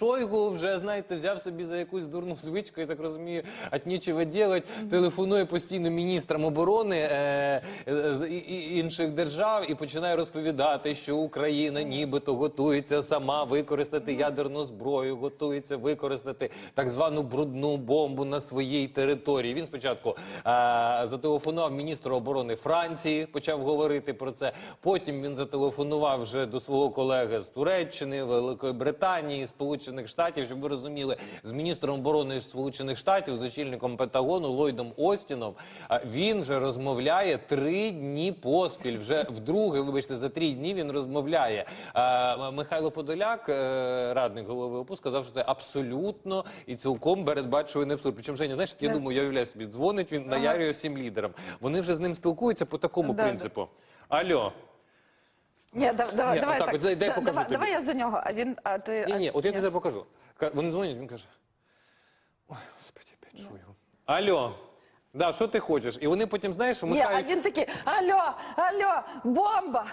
Шойгу вже, знаєте, взяв собі за якусь дурну звичку, я так розумію, от нічого делать, телефонує постійно міністрам оборони е, е, з інших держав і починає розповідати, що Україна нібито готується сама використати ядерну зброю, готується використати так звану брудну бомбу на своїй території. Він спочатку е, зателефонував міністру оборони Франції, почав говорити про це. Потім він зателефонував вже до свого колеги з Туреччини, Великої Британії, Сполучених Штатів, щоб ви розуміли, з міністром оборони Сполучених Штатів, з очільником Пентагону Ллойдом Остіном. Він вже розмовляє три дні поспіль. Вже вдруге, вибачте, за три дні він розмовляє. Михайло Подоляк, е, радник голови ОПУ, сказав, що це абсолютно і цілком передбачуваний абсурд. Причому Женя, знаєш, я думаю, я уявляю собі, дзвонить він наярює всім лідерам. Вони вже з ним спілкуються по такому принципу. Алло. Ні, да, давай, Ні, давай отак, так. от дай- дай Да, покажу давай, тобі. давай я за нього, а він, а ти... Ні, а- ні, от я тобі зараз покажу. Ка- Вони дзвонять, він каже: Ой, господи, опять чую. Алло. Да, що ти хочеш? І вони потім, знаєш, Ні, а вмикають. він такий, алло, алло, бомба,